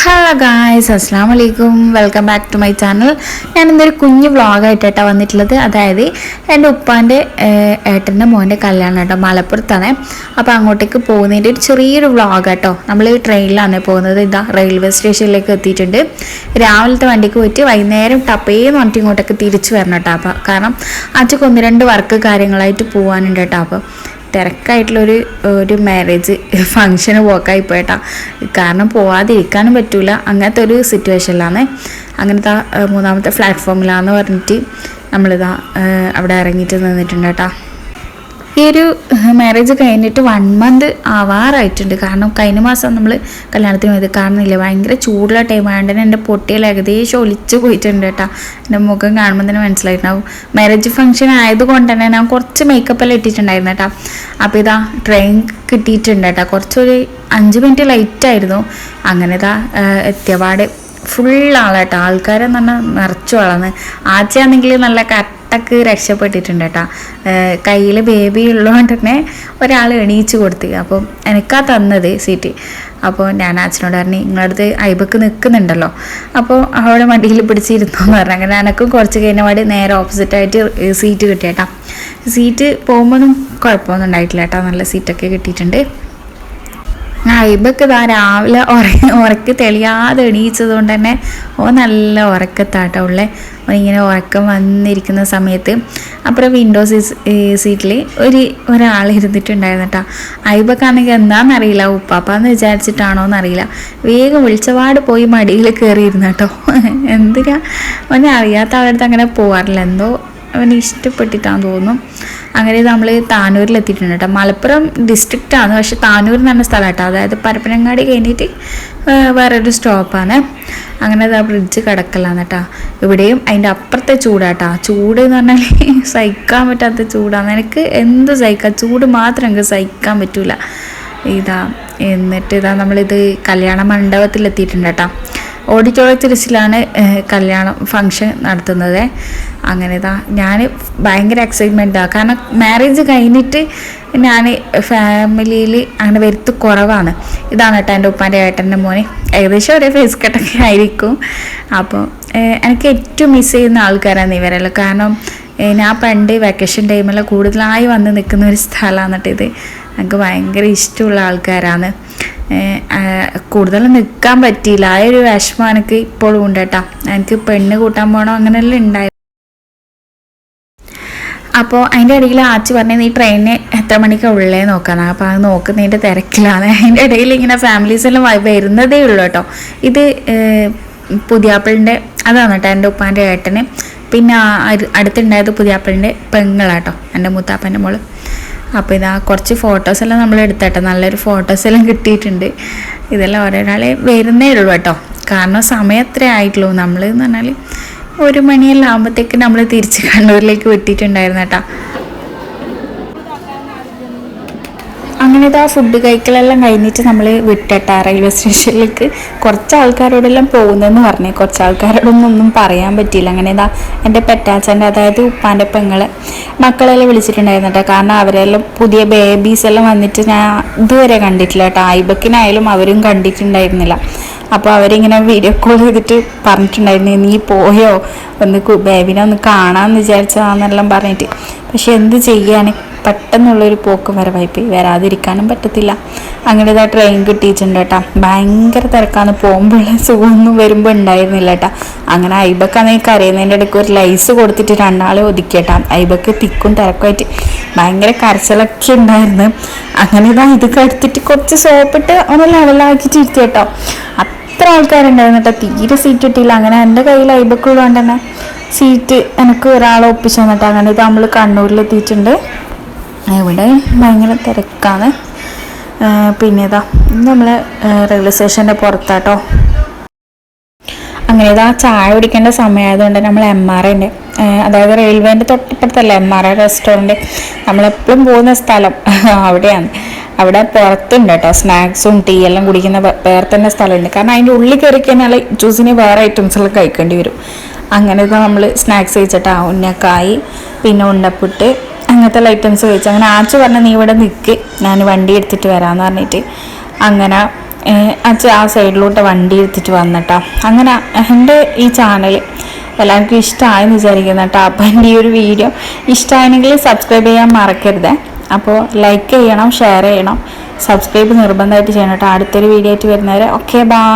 Hello guys അസ്സാം വലൈക്കും welcome back to my channel ഞാൻ ഇന്നൊരു കുഞ്ഞു വ്ളോഗായിട്ടാണ് വന്നിട്ടുള്ളത്. അതായത് എന്റെ ഉപ്പാന്റെ ഏട്ടന്റെ മോന്റെ കല്യാണം കേട്ടോ. മലപ്പുറത്താണ്. അപ്പോൾ അങ്ങോട്ടേക്ക് പോകുന്നതിന്റെ ഒരു ചെറിയൊരു വ്ളോഗ് കേട്ടോ നമ്മൾ ട്രെയിനിലാണ് പോകുന്നത്. ഇതാ റെയിൽവേ സ്റ്റേഷനിലേക്ക് എത്തിയിട്ടുണ്ട്. രാവിലത്തെ വണ്ടിക്ക് പോയിട്ട് വൈകുന്നേരം ടപ്പേന്ന് പറഞ്ഞിട്ട് ഇങ്ങോട്ടേക്ക് തിരിച്ചു വരണം കേട്ടോ. അപ്പോൾ കാരണം അച്ഛക്ക് രണ്ട് വർക്ക് കാര്യങ്ങളായിട്ട് പോകാനുണ്ട് കേട്ടോ. അപ്പോൾ തിരക്കായിട്ടുള്ളൊരു ഒരു മാരേജ് ഫങ്ഷന് പോക്കായി പോയിട്ടാ. കാരണം പോവാതിരിക്കാനും പറ്റൂല. അങ്ങനത്തെ ഒരു സിറ്റുവേഷനിലാണ് അങ്ങനത്തെ മൂന്നാമത്തെ പ്ലാറ്റ്ഫോമിലാന്ന് പറഞ്ഞിട്ട് നമ്മളിതാ അവിടെ ഇറങ്ങിയിട്ട് നിന്നിട്ടുണ്ട് കേട്ടോ ഈ ഒരു മാരേജ് കഴിഞ്ഞിട്ട് വൺ മന്ത് ആവാറായിട്ടുണ്ട്. കാരണം കഴിഞ്ഞ മാസം നമ്മൾ കല്യാണത്തിന് പോയത് കാണുന്നില്ല. ഭയങ്കര ചൂടുള്ള ടൈം ആയതുകൊണ്ട് തന്നെ എന്റെ പൊട്ടിയിൽ ഏകദേശം ഒലിച്ച് പോയിട്ടുണ്ട് കേട്ടോ. എന്റെ മുഖം കാണുമ്പോൾ തന്നെ മനസ്സിലായിട്ടുണ്ടാവും. മാരേജ് ഫംഗ്ഷൻ ആയതുകൊണ്ട് തന്നെ ഞാൻ കുറച്ച് മേക്കപ്പ് എല്ലാം ഇട്ടിട്ടുണ്ടായിരുന്നു കേട്ടോ. അപ്പോൾ ഇതാ ട്രെയിൻ കിട്ടിയിട്ടുണ്ട് കേട്ടോ. കുറച്ചൊരു അഞ്ച് മിനിറ്റ് ലൈറ്റ് ആയിരുന്നു. അങ്ങനെ ഇതാ എത്തിയപാട് ഫുൾ ആളാട്ടോ ആൾക്കാരെന്ന് പറഞ്ഞാൽ നിറച്ചു വളർന്ന് ആച്ചയാണെങ്കിൽ നല്ല കട്ടക്ക് രക്ഷപ്പെട്ടിട്ടുണ്ട് കേട്ടോ. കയ്യിൽ ബേബി ഉള്ളതുകൊണ്ട് തന്നെ ഒരാൾ എണീച്ച് കൊടുത്ത്. അപ്പം എനിക്കാ തന്നത് സീറ്റ് അപ്പോൾ ഞാൻ അച്ഛനോട് പറഞ്ഞു നിങ്ങളടുത്ത് ഐബക്ക് നിൽക്കുന്നുണ്ടല്ലോ. അപ്പോൾ അവിടെ മടിയിൽ പിടിച്ചിരുന്നു എന്ന് പറഞ്ഞു. അങ്ങനെ എനക്കും കുറച്ച് കഴിഞ്ഞ പാടി നേരെ ഓപ്പോസിറ്റായിട്ട് സീറ്റ് കിട്ടിയേട്ടാ സീറ്റ് പോകുമ്പോഴൊന്നും കുഴപ്പമൊന്നും ഉണ്ടായിട്ടില്ല കേട്ടോ. നല്ല സീറ്റൊക്കെ കിട്ടിയിട്ടുണ്ട്. ആ ഇബക്ക് ഇതാ രാവിലെ ഉറ ഉറക്ക് തെളിയാതെ എണീച്ചത് കൊണ്ട് തന്നെ ഓ നല്ല ഉറക്കത്താട്ടോ ഉള്ളേ. ഇങ്ങനെ ഉറക്കം വന്നിരിക്കുന്ന സമയത്ത്. അപ്പുറം വിൻഡോ സീറ്റിൽ ഒരു ഒരാൾ ഇരുന്നിട്ടുണ്ടായിരുന്നു കേട്ടോ ഐബക്കാണെങ്കിൽ എന്താണെന്നറിയില്ല ഉപ്പാപ്പാന്ന് വിചാരിച്ചിട്ടാണോ എന്നറിയില്ല വേഗം വിളിച്ചപാട് പോയി മടിയിൽ കയറിയിരുന്നു കേട്ടോ എന്തിനാ? അവനെ അറിയാത്ത അവരുടെ അങ്ങനെ പോകാറില്ല എന്തോ അവന് ഇഷ്ടപ്പെട്ടിട്ടാന്ന് തോന്നുന്നു. അങ്ങനെ നമ്മൾ താനൂരിൽ എത്തിയിട്ടുണ്ട് കേട്ടോ മലപ്പുറം ഡിസ്ട്രിക്റ്റാണ് പക്ഷെ താനൂർ എന്ന് പറഞ്ഞ സ്ഥലം കേട്ടോ അതായത് പരപ്പനങ്ങാടി കഴിഞ്ഞിട്ട് വേറൊരു സ്റ്റോപ്പാണ് അങ്ങനെ അത് ആ ബ്രിഡ്ജ് കിടക്കലാണ് കേട്ടോ ഇവിടെയും അതിന്റെ അപ്പുറത്തെ ചൂടാട്ടോ. ചൂട് എന്ന് പറഞ്ഞാൽ സഹിക്കാൻ പറ്റാത്ത ചൂടാണ് എനിക്ക് എന്ത് സഹിക്കാം? ചൂട് മാത്രം എനിക്ക് സഹിക്കാൻ പറ്റൂല. ഇതാ എന്നിട്ട് ഇതാ നമ്മളിത് കല്യാണ മണ്ഡപത്തിൽ എത്തിയിട്ടുണ്ട് കേട്ടോ ഓഡിറ്റോറിയത്തിലാണ് കല്യാണം ഫങ്ഷൻ നടത്തുന്നത്. അങ്ങനെ ഇതാ ഞാൻ ഭയങ്കര എക്സൈറ്റ്മെന്റാണ് കാരണം മാരേജ് കഴിഞ്ഞിട്ട് ഞാൻ ഫാമിലിയിൽ അങ്ങനെ വരുത്ത് കുറവാണ്. ഇതാണ് കേട്ടോ എന്റെ ഉപ്പാന്റെ ഏട്ടന്റെ മോനെ. ഏകദേശം ഒരേ ഫേസ് കട്ടൊക്കെ ആയിരിക്കും. അപ്പോൾ എനിക്ക് ഏറ്റവും മിസ് ചെയ്യുന്ന ആൾക്കാരാണ് ഇവരെല്ലാം. കാരണം ഞാൻ പണ്ട് വെക്കേഷൻ ടൈമിൽ കൂടുതലായി വന്ന് നിൽക്കുന്ന ഒരു സ്ഥലമാണ് കേട്ടോ ഇത് എനിക്ക് ഭയങ്കര ഇഷ്ടമുള്ള ആൾക്കാരാണ്. കൂടുതൽ നിൽക്കാൻ പറ്റിയില്ല. ആ ഒരു വിഷമം എനിക്ക് ഇപ്പോഴും ഉണ്ട് കേട്ടോ. എനിക്ക് പെണ്ണ് കൂട്ടാൻ പോകണം അങ്ങനെയെല്ലാം ഉണ്ടായി. അപ്പോൾ അതിന്റെ ഇടയിൽ ആച്ചി പറഞ്ഞ നീ ട്രെയിനിന് എത്ര മണിക്കാണ് ഉള്ളേ നോക്കാം അപ്പോൾ അത് നോക്കുന്നതിന്റെ തിരക്കിലാണ്. അതിന്റെ ഇടയിൽ ഇങ്ങനെ ഫാമിലീസ് എല്ലാം വരുന്നതേ ഉള്ളൂ കേട്ടോ. ഇത് പുതിയാപ്പിളിന്റെ അതാണ് കേട്ടോ എന്റെ ഉപ്പാന്റെ ഏട്ടന്. പിന്നെ അടുത്തുണ്ടായത് പുതിയാപ്പിളിന്റെ പെങ്ങളാട്ടോ എന്റെ മുത്താപ്പന്റെ മോൾ. അപ്പോൾ ഇതാ കുറച്ച് ഫോട്ടോസ് എല്ലാം നമ്മൾ എടുത്തേട്ടോ. നല്ലൊരു ഫോട്ടോസ് എല്ലാം കിട്ടിയിട്ടുണ്ട്. ഇതെല്ലാം ഒരാളെ വരുന്നേ ഉള്ളൂ കേട്ടോ. കാരണം സമയം എത്ര ആയിട്ടുള്ളൂ. നമ്മൾ എന്ന് പറഞ്ഞാൽ ഒരു മണിയെല്ലാം ആകുമ്പോഴത്തേക്ക് നമ്മൾ തിരിച്ച് കണ്ണൂരിലേക്ക് വിട്ടിട്ടുണ്ടായിരുന്നു കേട്ടോ അങ്ങനെ ഇതാ ഫുഡ് കഴിക്കലെല്ലാം കഴിഞ്ഞിട്ട് നമ്മൾ വിട്ടിട്ട റെയിൽവേ സ്റ്റേഷനിലേക്ക് കുറച്ച് ആൾക്കാരോടെല്ലാം പോകുന്നതെന്ന് പറഞ്ഞു. കുറച്ച് ആൾക്കാരോടൊന്നും ഒന്നും പറയാൻ പറ്റിയില്ല. അങ്ങനെ ഇതാ എന്റെ പെറ്റാച്ചന്റെ അതായത് ഉപ്പാന്റെ പെങ്ങളെ മക്കളെല്ലാം വിളിച്ചിട്ടുണ്ടായിരുന്നു കേട്ടോ കാരണം അവരെല്ലാം പുതിയ ബേബീസ് എല്ലാം വന്നിട്ട് ഞാൻ ഇതുവരെ കണ്ടിട്ടില്ല കേട്ടോ ഐബക്കിനായാലും അവരും കണ്ടിട്ടുണ്ടായിരുന്നില്ല. അപ്പോൾ അവരിങ്ങനെ വീഡിയോ കോൾ ചെയ്തിട്ട് പറഞ്ഞിട്ടുണ്ടായിരുന്നു നീ പോയോ? ഒന്ന് ബേബിനെ ഒന്ന് കാണാമെന്ന് വിചാരിച്ചതാണെന്നെല്ലാം പറഞ്ഞിട്ട്. പക്ഷെ എന്ത് ചെയ്യാൻ പെട്ടെന്നുള്ളൊരു പോക്കും വരവായിപ്പോയി. വരാതിരിക്കാനും പറ്റത്തില്ല. അങ്ങനെ ഇതാ ട്രെയിൻ കിട്ടിയിട്ടുണ്ട് കേട്ടാ. ഭയങ്കര തിരക്കാണ്. പോകുമ്പോഴുള്ള സുഖമൊന്നും വരുമ്പോൾ ഉണ്ടായിരുന്നില്ല കേട്ടാ. അങ്ങനെ ഐബക്കാണെങ്കിൽ കരയുന്നതിന്റെ ഇടയ്ക്ക് ഒരു ലൈസ് കൊടുത്തിട്ട് രണ്ടാളെ ഒതുക്കിയേട്ടാ ഐബക്ക് തിക്കും തിരക്കുമായിട്ട് ഭയങ്കര കരച്ചിലൊക്കെ ഉണ്ടായിരുന്നു. അങ്ങനെ ഇതാ ഇത് എടുത്തിട്ട് കുറച്ച് സോപ്പിട്ട് ഒന്ന് ലെവലാക്കിയിട്ട് ഇരുത്തി കേട്ടോ. അത്ര ആൾക്കാരുണ്ടായിരുന്നു കേട്ടോ. തീരെ സീറ്റ് കിട്ടിയില്ല അങ്ങനെ എന്റെ കയ്യിൽ ഐബക്കുള്ളതുകൊണ്ട് തന്നെ സീറ്റ് എനിക്ക് ഒരാളെ ഒപ്പിച്ചു തന്നിട്ട് അങ്ങനെ ഇത് നമ്മൾ കണ്ണൂരിൽ എത്തിയിട്ടുണ്ട് ഇവിടെ ഭയങ്കര തിരക്കാണ്. പിന്നെ ഇതാ നമ്മൾ റെയിൽവേ സ്റ്റേഷന്റെ പുറത്താട്ടോ. അങ്ങനെ ഇതാ ചായ കുടിക്കേണ്ട സമയമായതുകൊണ്ട് നമ്മൾ എം ആർ ഉണ്ട്. അതായത് റെയിൽവേന്റെ തൊട്ടിപ്പുറത്തല്ല എം ആർ ഐ റെസ്റ്റോറന്റ് നമ്മളെപ്പോഴും പോകുന്ന സ്ഥലം അവിടെയാണ്. അവിടെ പുറത്തുണ്ട് കേട്ടോ സ്നാക്സും ടീ എല്ലാം കുടിക്കുന്ന വേറെ തന്നെ സ്ഥലമുണ്ട്. കാരണം അതിന്റെ ഉള്ളിൽ കയറി കഴിഞ്ഞാൽ ജ്യൂസിന് വേറെ ഐറ്റംസ് എല്ലാം കഴിക്കേണ്ടി വരും. അങ്ങനെ നമ്മൾ സ്നാക്സ് കഴിച്ചിട്ടാ ഉന്നക്കായി പിന്നെ ഉണ്ടപ്പുട്ട് അങ്ങനത്തെ ഐറ്റംസ് ചോദിച്ചു. അങ്ങനെ ആച്ചു പറഞ്ഞ നീ ഇവിടെ നിൽക്ക് ഞാൻ വണ്ടി എടുത്തിട്ട് വരാമെന്ന് പറഞ്ഞിട്ട്. അങ്ങനെ അച്ഛ ആ സൈഡിലോട്ട് വണ്ടി എടുത്തിട്ട് വന്നിട്ടാ. അങ്ങനെ എന്റെ ഈ ചാനൽ എല്ലാവർക്കും ഇഷ്ടമായെന്ന് വിചാരിക്കുന്നു കേട്ടോ. അപ്പം എന്റെ ഈ ഒരു വീഡിയോ ഇഷ്ടമായെങ്കിൽ സബ്സ്ക്രൈബ് ചെയ്യാൻ മറക്കരുത്. അപ്പോൾ ലൈക്ക് ചെയ്യണം ഷെയർ ചെയ്യണം. സബ്സ്ക്രൈബ് നിർബന്ധമായിട്ട് ചെയ്യണം കേട്ടോ. അടുത്തൊരു വീഡിയോ ആയിട്ട് വരുന്നവരെ ഓക്കെ ബായ്